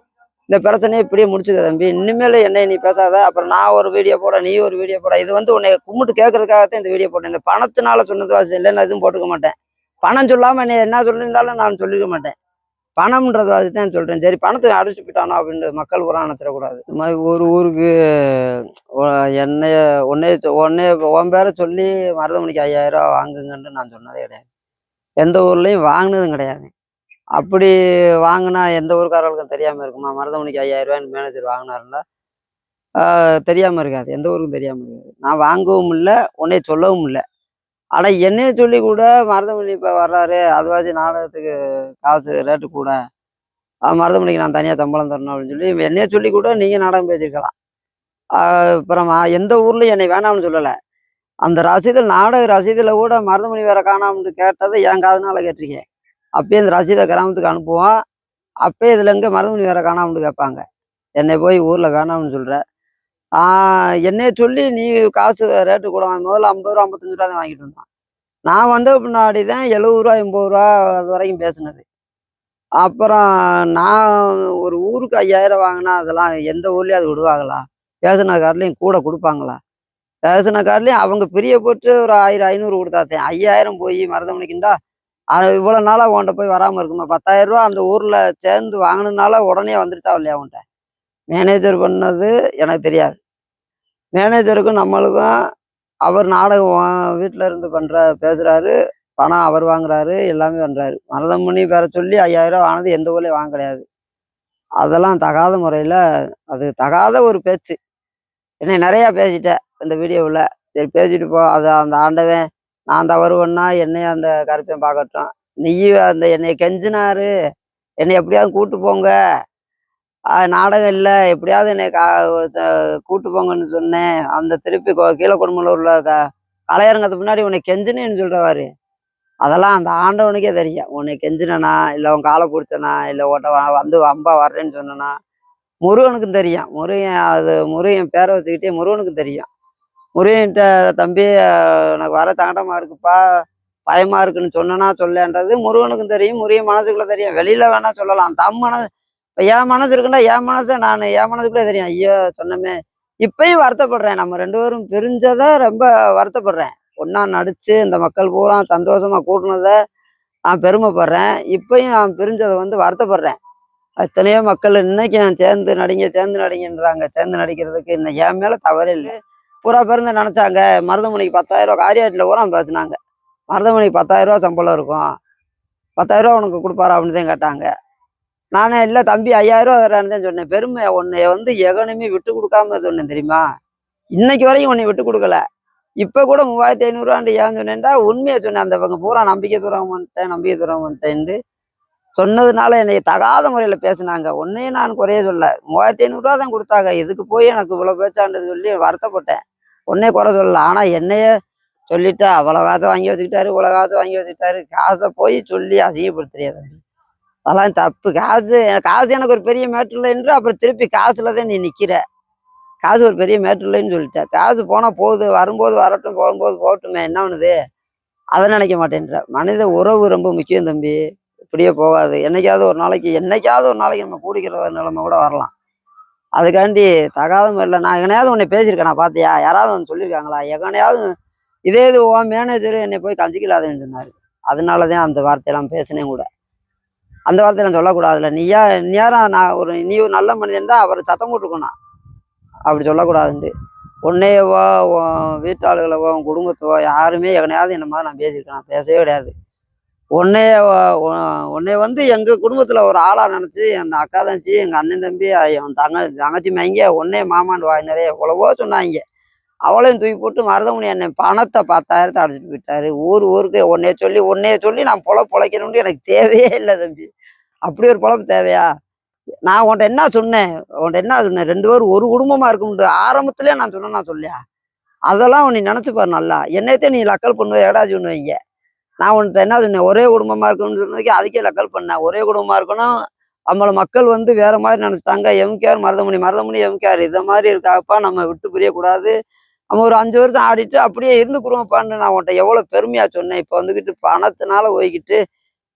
இந்த பிரச்சனையை இப்படியே முடிச்சுக்க தம்பி. இனிமேல் என்னை நீ பேசாத. அப்புறம் நான் ஒரு வீடியோ போட நீ ஒரு வீடியோ போட. இது வந்து உன்னை கும்பிட்டு கேட்கறதுக்காகத்தான் இந்த வீடியோ போட்டேன். இந்த பணத்தினால சொன்னது வாசி இல்லைன்னு எதுவும் போட்டுக்க மாட்டேன். பணம் சொல்லாமல் நீ என்ன சொல்லியிருந்தாலும் நான் சொல்லிக்க மாட்டேன். பணம்ன்றது அதுதான் சொல்கிறேன் சரி பணத்தை அடிச்சு போயிட்டானோ அப்படின்னு மக்கள் உரம் அணைச்சிடக்கூடாது இந்த மாதிரி ஒரு ஊருக்கு என்னைய உன்னைய சொ- உன்னைய உன் பேரை சொல்லி மருதமணிக்கு ஐயாயிரம் ரூபா வாங்குங்கன்னு நான் சொன்னதே கிடையாது. எந்த ஊர்லேயும் வாங்கினதும் கிடையாது. அப்படி வாங்கினா எந்த ஊருக்காரர்களுக்கும் தெரியாமல் இருக்குமா? மருதமணிக்கு ஐயாயிரம் மேனேஜர் வாங்கினாருன்னா தெரியாமல் இருக்காது. எந்த ஊருக்கும் தெரியாமல் இருக்காது. நான் வாங்கவும் இல்லை உன்னைய சொல்லவும் இல்லை. ஆனா என்னைய சொல்லி கூட மருதமணி இப்ப வர்றாரு. அதுவாச்சு நாடகத்துக்கு காசு ரேட்டு கூட. மருதமணிக்கு நான் தனியா சம்பளம் தரணும் அப்படின்னு சொல்லி என்னைய சொல்லி கூட நீங்க நாடகம் பேசியிருக்கலாம். அப்புறம் எந்த ஊர்லயும் என்னை வேணாம்னு சொல்லலை. அந்த ரசீதில் நாடக ரசீதில் கூட மருதமணி வேற காணாமன்னு கேட்டதை என் காதனால கேட்டிருக்கேன். அப்பயே இந்த ரசீதை கிராமத்துக்கு அனுப்புவோம். அப்பயே இதுல மருதமணி வேற காணாமன்னு கேட்பாங்க. என்னை போய் ஊர்ல வேணாம்னு சொல்கிற என்னைய சொல்லி நீ காசு ரேட்டு கூட முதல்ல ஐம்பது ரூபா ஐம்பத்தஞ்சு ரூபா தான் வாங்கிட்டு இருந்தான் நான் வந்த பின்னாடி தான் எழுபது ரூபா எண்பது ரூபா அது வரைக்கும் பேசுனது. அப்புறம் நான் ஒரு ஊருக்கு ஐயாயிரம் வாங்கினா அதெல்லாம் எந்த ஊர்லேயும் அது விடுவாங்களா? பேசின கார்லையும் கூட கொடுப்பாங்களா? பேசின கார்லையும் அவங்க பிரியப்பட்டு ஒரு ஆயிரம் ஐநூறு கொடுத்தாத்தேன் ஐயாயிரம் போய் மருதமணிக்குண்டா இவ்வளோ நாளாக உன்கிட்ட போய் வராமல் இருக்குமா? பத்தாயிரம் ரூபா அந்த ஊரில் சேர்ந்து வாங்கினதுனால உடனே வந்துருச்சா இல்லையா உன்கிட்ட? மேனேஜர் பண்ணது எனக்கு தெரியாது. மேனேஜருக்கும் நம்மளுக்கும் அவர் நாடகம் வீட்டில் இருந்து பண்ணுற பேசுகிறாரு பணம் அவர் வாங்குறாரு எல்லாமே பண்ணுறாரு மருதமணி பேர சொல்லி ஐயாயிரம் ஆனது எந்த ஊர்லேயும் வாங்க கிடையாது. அதெல்லாம் தகாத முறையில் அது தகாத ஒரு பேச்சு. என்னை நிறையா பேசிட்டேன் இந்த வீடியோவில். சரி பேசிட்டு போ அது அந்த ஆண்டவன் நான் தவறுவேன்னா என்னைய அந்த கருப்பையும் பார்க்கட்டும். நீயும் அந்த என்னைய கெஞ்சினாரு. என்னை எப்படியாவது கூட்டு போங்க. நாடகம் இல்லை எப்படியாவது என்னை கா கூட்டு போங்கன்னு சொன்னேன். அந்த திருப்பி கீழே கீழக்குடும்பலூர்ல க கலையரங்கத்து முன்னாடி உன்னை கெஞ்சினேன்னு சொல்றவாரு. அதெல்லாம் அந்த ஆண்டவனுக்கே தெரியும். உன்னை கெஞ்சினா இல்லை உன் காலை பிடிச்சனா இல்லை உன்ட்ட வந்து வம்பா வர்றேன்னு சொன்னனா முருகனுக்கும் தெரியும். முருகன் அது முருகன் பேரை வச்சுக்கிட்டே முருகனுக்கும் தெரியும். முருகன்கிட்ட தம்பி உனக்கு எனக்கு வர சங்கடமா இருக்குப்பா பயமாக இருக்குன்னு சொன்னனா சொல்லேன்றது முருகனுக்கும் தெரியும். முருகன் மனசுக்குள்ளே தெரியும். வெளியில வேணா சொல்லலாம். தம் மனசு இப்போ என் மனசு இருக்குன்னா என் மனசை நான் என் மனசுக்குள்ளே தெரியும். ஐயோ சொன்னமே. இப்பயும் வருத்தப்படுறேன். நம்ம ரெண்டு பேரும் பிரிஞ்சதை ரொம்ப வருத்தப்படுறேன். ஒன்றா நடிச்சு இந்த மக்கள் பூரா சந்தோஷமா கூட்டினதை நான் பெருமைப்படுறேன். இப்பயும் நான் பிரிஞ்சதை வந்து வருத்தப்படுறேன். எத்தனையோ மக்கள் இன்னைக்கும் சேர்ந்து நடிங்க சேர்ந்து நடிங்கன்றாங்க. சேர்ந்து நடிக்கிறதுக்கு இன்னும் என் மேல தவறே இல்லை. பூரா பிறந்த நினைச்சாங்க. மருதமணிக்கு பத்தாயிரம் ரூபா காரியாட்டில் பூரா பேசினாங்க. மருதமணிக்கு பத்தாயிரம் ரூபா சம்பளம் இருக்கும். பத்தாயிரம் ரூபா உனக்கு கொடுப்பாரா அப்படின்னு தான் கேட்டாங்க. நானே இல்லை தம்பி ஐயாயிரம் ரூபா தரான்னு தான் சொன்னேன். பெருமை உன்னை வந்து எகனுமே விட்டு கொடுக்காம சொன்னேன் தெரியுமா? இன்னைக்கு வரையும் உன்னை விட்டு கொடுக்கல. இப்போ கூட மூவாயிரத்தி ஐநூறுரூவான்ட்டு ஏன் சொன்னேன்டா? உண்மையை சொன்னேன். அந்த பக்கம் பூரா நம்பிக்கை தூரம் வந்துட்டேன் நம்பிக்கை தூரம் வந்துட்டேன்ட்டு சொன்னதுனால என்னை தகாத முறையில் பேசுனாங்க. ஒன்னையும் நான் குறைய சொல்ல. மூவாயிரத்தி ஐநூறுரூவா தான் கொடுத்தாங்க. இதுக்கு போய் எனக்கு இவ்வளோ பேச்சான்றது சொல்லி வருத்தப்பட்டேன். ஒன்னே குறை சொல்லல. ஆனால் என்னையே சொல்லிட்டா. அவ்வளோ காசை வாங்கி வச்சுக்கிட்டாரு இவ்வளோ காசை வாங்கி வச்சுக்கிட்டாரு. காசை போய் சொல்லி அசிங்கப்படுத்துறியா தம்பி? அதெல்லாம் தப்பு. காசு காசு எனக்கு ஒரு பெரிய மேட்ரு இல்லைன்று அப்புறம் திருப்பி காசுல தான் நீ நிற்கிற காசு ஒரு பெரிய மேட்ரு இல்லைன்னு சொல்லிட்ட. காசு போனால் போகுது வரும்போது வரட்டும் போகும்போது போகட்டுமே என்ன பண்ணுது? அதை நினைக்க மாட்டேன்ற. மனித உறவு ரொம்ப முக்கியம் தம்பி. இப்படியே போகாது. என்னைக்காவது ஒரு நாளைக்கு என்னைக்காவது ஒரு நாளைக்கு நம்ம கூடிக்கிற நிலைமை கூட வரலாம். அதுக்காண்டி தகாத மாதிரில நான் எங்கனையாவது உன்னை பேசியிருக்கேன். நான் பார்த்தியா? யாராவது வந்து சொல்லியிருக்காங்களா? எங்கனையாவது இதே இது உன் மேனேஜர் என்னை போய் கஞ்சிக்கலாதுன்னு சொன்னார். அதனால தான் அந்த வார்த்தையெல்லாம் பேசினேன் கூட. அந்த வார்த்தை நான் சொல்லக்கூடாதுல்ல. நீயா நேரம் நான் ஒரு நீ ஒரு நல்ல மனிதன் தான் அவரை சத்தம் போட்டுருக்கணும் அப்படி சொல்லக்கூடாதுன்ட்டு உன்னையவோ உன் வீட்டாளுகளவோ உன் குடும்பத்தவோ யாருமே எங்கனையாவது என்ன மாதிரி நான் பேசியிருக்கேன். நான் பேசவே கிடையாது. உன்னைய உன்னை வந்து எங்கள் குடும்பத்தில் ஒரு ஆளாக நினச்சி அந்த அக்கா தங்கச்சி எங்கள் அண்ணன் தம்பி என் தங்க தங்கச்சி மைங்க உன்னைய மாமாண்டு வாய் நிறைய எவ்வளவோ சொன்னாங்க. அவளையும் தூக்கி போட்டு மருதமணி என்னை பணத்தை பத்தாயிரத்தை அடைச்சிட்டு போயிட்டாரு. ஊர் ஊருக்கு உன்னைய சொல்லி உன்னைய சொல்லி நான் பொழ பொழைக்கணும்னு எனக்கு தேவையே இல்லை தம்பி. அப்படி ஒரு பொழப்பு தேவையா? நான் உன்ட்ட என்ன சொன்னேன்? உன்ட்ட என்ன சொன்னேன்? ரெண்டு பேரும் ஒரு குடும்பமா இருக்கும்ட்டு ஆரம்பத்திலே நான் சொன்னேன் நான் சொல்லியா? அதெல்லாம் நீ நினைச்சு பாரு நல்லா. என்னையத்தையும் நீ லக்கல் பண்ணுவ ஏடாச்சு பண்ணுவீங்க நான் உன்ட்ட என்ன சொன்னேன்? ஒரே குடும்பமா இருக்கணும்னு சொன்னதுக்கு அதுக்கே லக்கல் பண்ணேன் ஒரே குடும்பமா இருக்கணும். நம்மளை மக்கள் வந்து வேற மாதிரி நினைச்சிட்டாங்க. எம்கேஆர் மருதமணி மருதமணி எம்கேஆர் இதை மாதிரி இருக்காப்பா? நம்ம விட்டு புரியக்கூடாது. நம்ம ஒரு அஞ்சு வருஷம் ஆடிட்டு அப்படியே இருந்துக்குருவோம்ப்பான்னு நான் உன்ட்ட எவ்வளோ பெருமையா சொன்னேன். இப்போ வந்துக்கிட்டு பணத்தினால போய்கிட்டு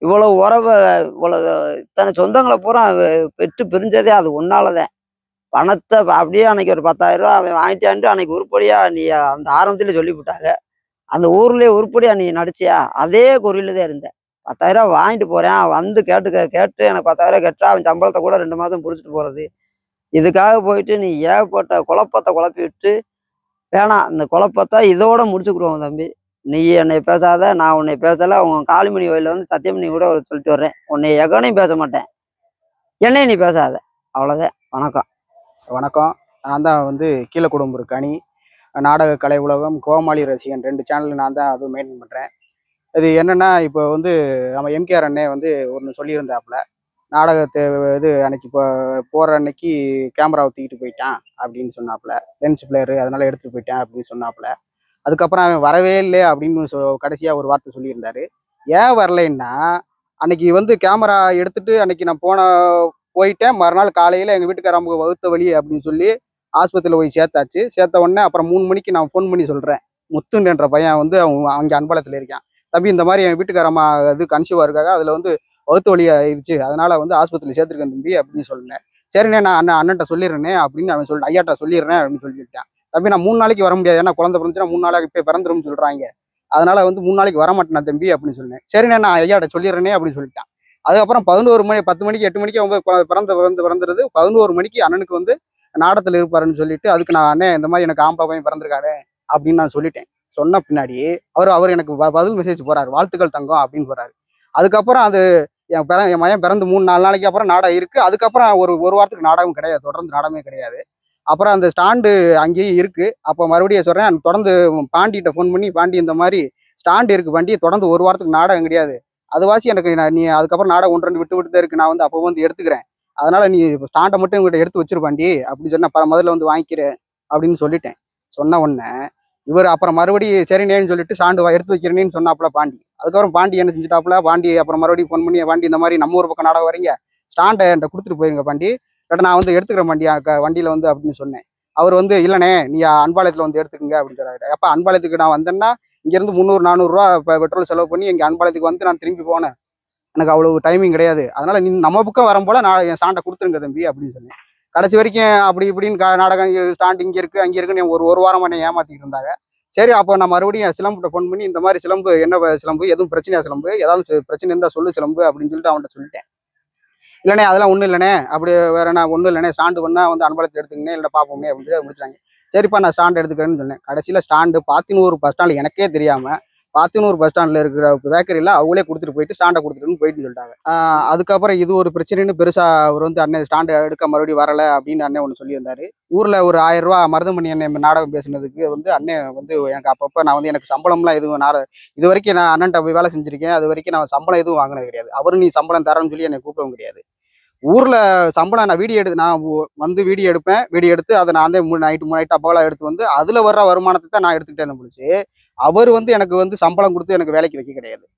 இவ்வளோ உறவை இவ்வளோ இத்தனை சொந்தங்களை பூரா பெற்று பிரிஞ்சதே அது உன்னாலதான் பணத்தை அப்படியே அன்னைக்கு ஒரு பத்தாயிரம் ரூபா அவன் வாங்கிட்டான்ட்டு அன்னைக்கு உருப்படியாக நீ அந்த ஆரம்பத்தில் சொல்லிவிட்டாங்க அந்த ஊர்லயே உருப்படியாக நீ நடிச்சியா? அதே குறியில் தான் இருந்தேன். பத்தாயிரம் ரூபா வாங்கிட்டு போகிறேன் அவன் வந்து கேட்டு கே- கேட்டு எனக்கு பத்தாயிரம் கேட்டா அவன் சம்பளத்தை கூட ரெண்டு மாதம் பிடிச்சிட்டு போகிறது இதுக்காக போயிட்டு நீ ஏகப்பட்ட குழப்பத்தை குழப்பி விட்டு வேணாம் இந்த குழப்பத்தை இதோட முடிச்சுக்குருவோம் தம்பி. நீ என்னை பேசாத நான் உன்னை பேசலை உன் காளிமணி கோயிலில் வந்து சத்தியமணி கூட ஒரு சொல்லிட்டு வர்றேன். உன்னை எகனையும் பேச மாட்டேன். என்னையும் நீ பேசாத. அவ்வளோதான் வணக்கம். வணக்கம். நான் தான் வந்து கீழே குடும்பம் கனி நாடக கலை உலகம் கோமாளி ரசிகன் ரெண்டு சேனல் நான் தான் அதுவும் மெயின்டைன் பண்ணுறேன் இது என்னென்னா இப்போ வந்து நம்ம எம்கேஆர் அண்ணே வந்து ஒன்று சொல்லியிருந்தாப்புல நாடகத்தை இது அன்னைக்கு இப்போ போகிற அன்னைக்கு கேமரா ஊற்றிக்கிட்டு போயிட்டான் அப்படின்னு சொன்னாப்புல. லென்ஸ் பிளேயரு அதனால எடுத்துகிட்டு போயிட்டேன் அப்படின்னு சொன்னாப்புல. அதுக்கப்புறம் அவன் வரவே இல்லை அப்படின்னு சொ கடைசியாக ஒரு வார்த்தை சொல்லியிருந்தாரு. ஏன் வரலைன்னா அன்னைக்கு வந்து கேமரா எடுத்துட்டு அன்னைக்கு நான் போன போயிட்டேன். மறுநாள் காலையில் எங்கள் வீட்டுக்கார வகுத்த வழி அப்படின்னு சொல்லி ஆஸ்பத்திரியில் போய் சேர்த்தாச்சு. சேர்த்த உடனே அப்புறம் மூணு மணிக்கு நான் ஃபோன் பண்ணி சொல்கிறேன் முத்துன்ற பையன் வந்து அவன் அங்கே அன்பலத்தில் இருக்கான். தம்பி இந்த மாதிரி என் வீட்டுக்கார அம்மா இது கன்சியூவாக இருக்காங்க. அதில் வந்து வகுத்து வழி ஆயிடுச்சு அதனால வந்து ஆஸ்பத்திரியில் சேர்த்துருக்கேன் தம்பி அப்படின்னு சொன்னேன். சரிண்ணே நான் அண்ணன் அண்ணன்ட்ட சொல்லிடுறேனே அப்படின்னு அவன் சொல்லிட்டு ஐயாட்ட சொல்லிடுறேன் அப்படின்னு சொல்லிட்டேன். தம்பி நான் மூணு நாளைக்கு வர முடியாது. ஏன்னா குழந்தை பிறந்துச்சுன்னா மூணு நாளைக்கு இப்போ பிறந்துரும்னு சொல்கிறாங்க அதனால வந்து மூணு நாளைக்கு வர மாட்டேன் தம்பி அப்படின்னு சொன்னேன். சரிண்ணே நான் ஐயாட்ட சொல்லிடுறேனே அப்படின்னு சொல்லிட்டேன். அதுக்கப்புறம் பதினோரு மணி பத்து மணிக்கு எட்டு மணிக்கு அவங்க பிறந்த பிறந்து பிறந்துருது பதினோரு மணிக்கு அண்ணனுக்கு வந்து நாடத்தில் இருப்பாருன்னு சொல்லிட்டு அதுக்கு நான் அண்ணே இந்த மாதிரி எனக்கு ஆம்பா பையன் பிறந்திருக்காரு அப்படின்னு நான் சொல்லிட்டேன். சொன்ன பின்னாடி அவர் அவர் எனக்கு ப- பதில் மெசேஜ் போறாரு. வாழ்த்துக்கள் தங்கம் அப்படின்னு போறாரு. அதுக்கப்புறம் அது என் பிற என் மயம் பிறந்து மூணு நாலு நாளைக்கு அப்புறம் நாடகம் இருக்குது அதுக்கப்புறம் ஒரு ஒரு வாரத்துக்கு நாடகம் கிடையாது. தொடர்ந்து நாடகமே கிடையாது. அப்புறம் அந்த ஸ்டாண்டு அங்கேயும் இருக்குது அப்போ மறுபடியும் சொல்கிறேன் தொடர்ந்து பாண்டிகிட்ட ஃபோன் பண்ணி பாண்டி இந்த மாதிரி ஸ்டாண்டு இருக்குது பாண்டி தொடர்ந்து ஒரு வாரத்துக்கு நாடகம் கிடையாது. அதுவாசி எனக்கு நான் நீ அதுக்கப்புறம் நாடகம் ஒன்று ரெண்டு விட்டு விட்டு தான் இருக்கு. நான் வந்து அப்போ வந்து எடுத்துக்கிறேன். அதனால் நீ ஸ்டாண்டை மட்டும் உங்கள்கிட்ட எடுத்து வச்சிருப்பாண்டி அப்படின்னு சொன்னால் "பர- முதல்ல வந்து வாங்கிக்கிறேன் அப்படின்னு சொல்லிட்டேன். சொன்ன உடனே இவர் அப்புறம் மறுபடியும் சரிண்ணேன்னு சொல்லிட்டு சாண்டு வா- எடுத்து வைக்கிறேன்னு சொன்னாப்புல பாண்டி. அதுக்கப்புறம் பாண்டி என்ன செஞ்சுட்டாப்புல பாண்டி அப்புறம் மறுபடியும் ஃபோன் பண்ணி பாண்டி இந்த மாதிரி நம்ம ஊர் பக்கம் நாடகம் வரீங்க ஸ்டாண்டை என்கிட்ட கொடுத்துட்டு போயிருங்க பாண்டி. கட்ட நான் வந்து எடுத்துக்கிறேன் பாண்டி வண்டியில் வண்டியில வந்து அப்படின்னு சொன்னேன். அவர் வந்து இல்லைண்ணே நீ அன்பாளையத்தில் வந்து எடுத்துக்கங்க அப்படின்னு சொல்றாரு அப்போ அன்பாளையத்துக்கு நான் வந்தேன்னா இங்கேருந்து முந்நூறு நானூறுரூவா இப்போ பெட்ரோல் செலவு பண்ணி இங்கே அன்பாளையத்துக்கு வந்து நான் திரும்பி போனேன். எனக்கு அவ்வளோ டைமிங் கிடையாது. அதனால நீ நம்ம பக்கம் வரும் நான் என் சாண்டை கொடுத்துருங்க தம்பி அப்படின்னு சொன்னேன். கடைசி வரைக்கும் அப்படி இப்படின்னு க- நாடகம் ஸ்டாண்ட் இங்கே இருக்குது அங்கே இருக்குன்னு ஒரு ஒரு வாரமாக என்ன ஏமாற்றிட்டு இருந்தாங்க. சரி அப்போ நான் மறுபடியும் சிலம்புகிட்ட ஃபோன் பண்ணி இந்த மாதிரி சிலம்பு என்ன சிலம்பு எதுவும் பிரச்சனையா சிலம்பு ஏதாவது பிரச்சனை இருந்தால் சொல்லு சிலம்பு அப்படின்னு சொல்லிட்டு அவன்கிட்ட சொல்லிட்டேன். இல்லைண்ணே அதெல்லாம் ஒன்றும் இல்லைண்ணே அப்படி வேற நான் ஒன்றும் இல்லைண்ணே ஸ்டாண்டு பண்ணால் வந்து அன்பலத்தில் எடுத்துக்கங்க இல்லை பார்ப்போமே அப்படின்னு சொல்லி முடிச்சாங்க சரிப்பா நான் ஸ்டாண்ட் எடுத்துக்கிறேன்னு சொன்னேன். கடைசியில் ஸ்டாண்டு பாத்தினூர் பஸ் ஸ்டாண்டு எனக்கே தெரியாமல் பாத்தினூர் பஸ் ஸ்டாண்டில் இருக்கிற பேக்கரியில் அவங்களே கொடுத்துட்டு போயிட்டு ஸ்டாண்டை கொடுத்துட்டுன்னு போயிட்டு சொல்லிட்டாங்க. அதுக்கப்புறம் இது ஒரு பிரச்சனைன்னு பெருசாக அவர் வந்து அண்ணன் ஸ்டாண்டு எடுக்க மறுபடியும் வரலை அப்படின்னு அண்ணன் ஒன்று சொல்லியிருந்தார். ஊரில் ஒரு ஆயிரம் ரூபா மருதமணி அண்ணன் நாடகம் பேசுனதுக்கு வந்து அண்ணன் வந்து எனக்கு அப்பப்போ நான் வந்து எனக்கு சம்பளம்லாம் எதுவும் நாட இது வரைக்கும் நான் அண்ணன்ட்ட போய் வேலை செஞ்சுருக்கேன். அது வரைக்கும் நான் சம்பளம் எதுவும் வாங்கினது கிடையாது. அவரும் நீ சம்பளம் தரேன்னு சொல்லி என்னை கூப்பிடவும் கிடையாது. ஊரில் சம்பளம் நான் வீடியோ எடுத்து நான் வந்து வீடியோ எடுப்பேன். வீடியோ எடுத்து அதை நான் வந்து மூணு நைட்டு மூணு நைட்டு அப்போலாம் எடுத்து வந்து அதில் வர்ற வருமானத்தை தான் நான் எடுத்துக்கிட்டேன்னு பிடிச்சி அவர் வந்து எனக்கு வந்து சம்பளம் கொடுத்து எனக்கு வேலைக்கு வைக்க கிடையாது.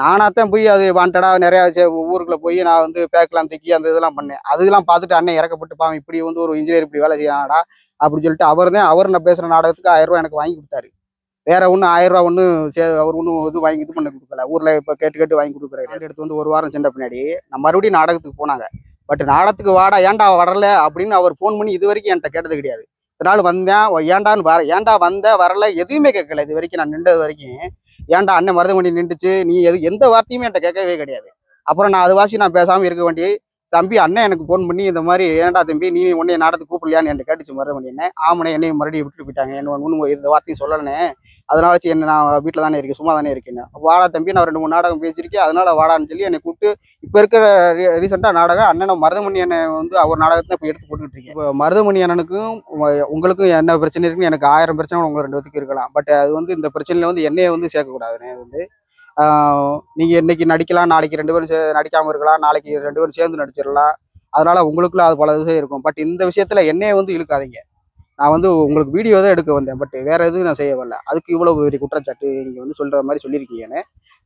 நானாத்தான் போய் அது வாண்டடாக நிறையா சே- ஊருக்குள்ள போய் நான் வந்து பேக்கெலாம் தூக்கி அந்த இதெல்லாம் பண்ணேன். அதெல்லாம் பார்த்துட்டு அண்ணன் இறக்கப்பட்டு பாவம் இப்படி வந்து ஒரு இன்ஜினியர் இப்படி வேலை செய்யறாடா அப்படின்னு சொல்லிட்டு அவர் தான் அவர் நான் பேசுகிற நாடகத்துக்கு ஆயிரரூவா எனக்கு வாங்கி கொடுத்தாரு. வேற ஒன்றும் ஆயிரரூவா ஒன்றும் சே அவர் ஒன்றும் இது வாங்கி இது பண்ண கொடுக்கல. ஊரில் இப்போ கேட்டு கேட்டு வாங்கி கொடுக்குறாரு எடுத்து வந்து ஒரு வாரம் சென்ற பின்னாடி நான் மறுபடியும் நாடகத்துக்கு போனாங்க. பட் நாடகத்துக்கு வாடா ஏன்டா வரல அப்படின்னு அவர் ஃபோன் பண்ணி இது வரைக்கும் என்கிட்ட கேட்டது கிடையாது. நாள் வந்தேன். ஓ, ஏன்டான்னு வர ஏன்டா வந்த வரல எதுவுமே கேட்கல. இது வரைக்கும் நான் நின்றது வரைக்கும். ஏன்டா அண்ணன் மருதமணி நின்றுச்சு? நீ எது எந்த வார்த்தையுமே என்கிட்ட கேட்கவே கிடையாது. அப்புறம் நான் அது வாசி நான் பேசாம இருக்க வேண்டி தம்பி அண்ணன் எனக்கு ஃபோன் பண்ணி இந்த மாதிரி ஏன்டா தம்பி நீ உன்னைய நாடகத்துக்கு கூப்பிடலையான்னு என்கிட்ட கேட்டுச்சு மருதமணி என்ன ஆமனே என்னையும் மறுபடியும் விட்டுட்டு போயிட்டாங்க. என்ன ஒன்றும் இந்த வார்த்தையும் சொல்லலனே அதனால சரி என்ன நான் வீட்டில் தானே இருக்கேன் சும்மா தானே இருக்கேன் வாடா தம்பி நான் ரெண்டு மூணு நாடகம் பேசியிருக்கேன் அதனால வாடான்னு சொல்லி என்னை கூப்பிட்டு இப்போ இருக்கிற ரீசெண்டாக நாடகம் அண்ணனை மருதமணி அண்ணன் வந்து அவர் நாடகத்தை இப்போ எடுத்து போட்டுக்கிட்டு இருக்கேன். இப்போ மருதமணி அண்ணனுக்கும் உங்களுக்கும் என்ன பிரச்சனை இருக்குன்னு எனக்கு ஆயிரம் பிரச்சனை உங்க ரெண்டு பேத்துக்கு இருக்கலாம். பட் அது வந்து இந்த பிரச்சனையில் வந்து என்னையை வந்து சேர்க்கக்கூடாதுன்னு வந்து நீங்கள் இன்னைக்கு நடிக்கலாம் நாளைக்கு ரெண்டு பேரும் சே- நடிக்காமல் இருக்கலாம் நாளைக்கு ரெண்டு பேரும் சேர்ந்து நடிச்சிடலாம். அதனால உங்களுக்குள்ள அது பல இது இருக்கும். பட் இந்த விஷயத்துல என்னைய வந்து இழுக்காதீங்க. நான் வந்து உங்களுக்கு வீடியோ தான் எடுக்க வந்தேன் பட் வேறு எதுவும் நான் செய்ய வரல. அதுக்கு இவ்வளோ பெரிய குற்றச்சாட்டு நீங்கள் வந்து சொல்கிற மாதிரி சொல்லியிருக்கீங்கன்னு.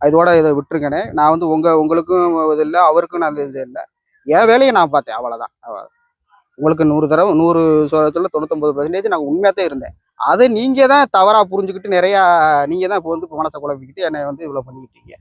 இதோட இதை விட்டுருங்கண்ணே நான் வந்து உங்கள் உங்களுக்கும் இது இல்லை அவருக்கும் நான் இது இல்லை. என் வேலையை நான் பார்த்தேன் அவ்வளோதான் உங்களுக்கு நூறு தடவை நூறு சதவீதத்துல தொண்ணூத்தொம்பது பர்சன்டேஜ் நான் உண்மையாக தான் இருந்தேன். அதை நீங்கள் தான் தவறாக புரிஞ்சுக்கிட்டு நிறையா நீங்கள் தான் இப்போ வந்து மனசை குழப்பிக்கிட்டு என்னை வந்து இவ்வளோ பண்ணிக்கிட்டீங்க.